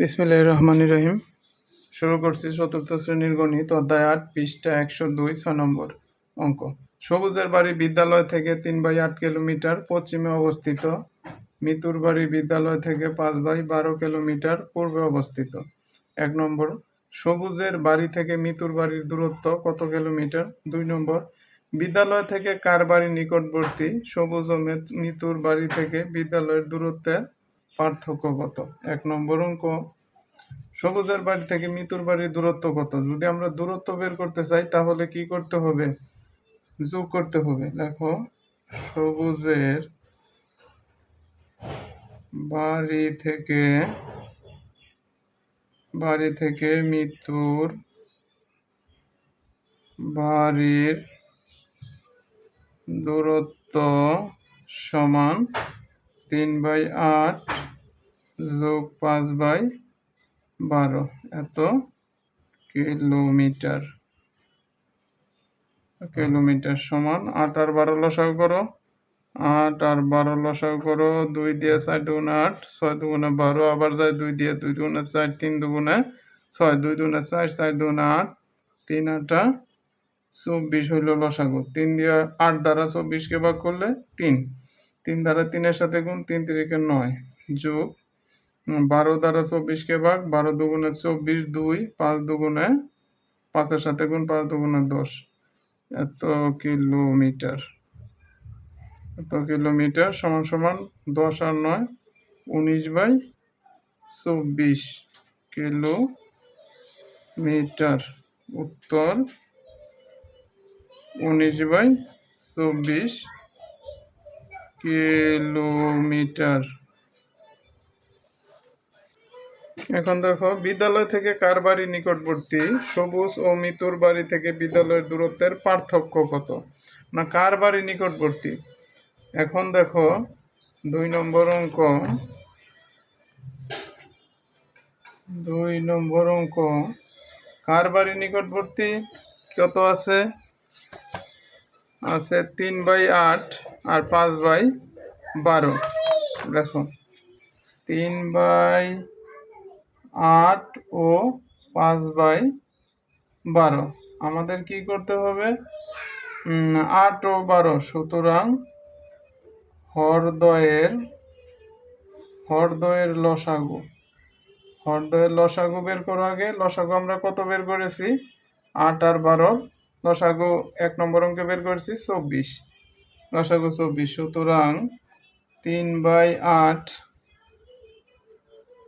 বিসমিল্লাহ রহমান রহিম। শুরু করছি চতুর্থ শ্রেণির গণিত, অধ্যায় আট, পৃষ্ঠা একশো দুই, ছ নম্বর অঙ্ক। সবুজের বাড়ি বিদ্যালয় থেকে তিন বাই আট কিলোমিটার, পশ্চিমে অবস্থিত। মিতুর বাড়ি বিদ্যালয় থেকে পাঁচ বাই বারো কিলোমিটার, পূর্বে অবস্থিত। এক নম্বর, সবুজের বাড়ি থেকে মিতুর বাড়ির দূরত্ব কত কিলোমিটার? দুই নম্বর, বিদ্যালয় থেকে কার বাড়ি নিকটবর্তী? সবুজ ও মিতুর বাড়ি থেকে বিদ্যালয়ের দূরত্বের পার্থক্য কত এক নম্বর অঙ্ক, সবুজের বাড়ি থেকে মিতুর বাড়ির দূরত্ব কত? যদি আমরা দূরত্ব বের করতে চাই, তাহলে কি করতে হবে? যোগ করতে হবে। দেখো, সবুজের বাড়ি থেকে বাড়ি থেকে মিতুর বাড়ির দূরত্ব সমান তিন বাই আট যোগ পাঁচ বাই বারো। এত কিলোমিটার। কিলোমিটার সমান আট আর বারো লসাগু করো। আট আর বারো লসাগু করো, দুই দিয়ে চার দুগুণে আট, ছয় দুগুণে বারো, আবার যায় দুই দিয়ে দুই দুগুণে চার, তিন দুগুণে ছয়, দুই দুগুণে চার চার দুগুণে আট। তিন আটা চব্বিশ হইল লসাগু। তিন দিয়ে আট দ্বারা চব্বিশকে ভাগ করলে তিন। তিন দ্বারা তিনের সাথে গুণ তিন তিরিকে নয় যোগ বারো দ্বারা চব্বিশকে ভাগ, বারো দুগুণে চব্বিশ দুই, পাঁচ দুগুণে পাঁচের সাথে গুণ পাঁচ দুগুণে দশ। এত কিলোমিটার। এত কিলোমিটার সমান সমান দশ আর নয়, উনিশ বাই চব্বিশ কিলোমিটার। উত্তর উনিশ বাই চব্বিশ কিলোমিটার। এখন দেখো, বিদ্যালয় থেকে কার বাড়ি নিকটবর্তী? সবুজ ও মিতুর বাড়ি থেকে বিদ্যালয়ের দূরত্বের পার্থক্য কত? না, কার বাড়ি নিকটবর্তী? এখন দেখো, দুই নম্বর অঙ্ক। দুই নম্বর অঙ্ক। কার বাড়ি নিকটবর্তী? কত আছে? আছে তিন বাই আট আর পাঁচ বাই বারো। দেখো, তিন বাই আট ও পাঁচ বাই বারো। আমাদের কি করতে হবে? আট ও বারো, সুতরাং হরদয়ের হরদয়ের লসাগু। হরদয়ের লসাগু বের করো আগে। লসাগু আমরা কত বের করেছি? আট আর বারো লসাগু এক নম্বর অঙ্কে বের করেছি চব্বিশ। লসাগু চব্বিশ সুতরাং তিন বাই আট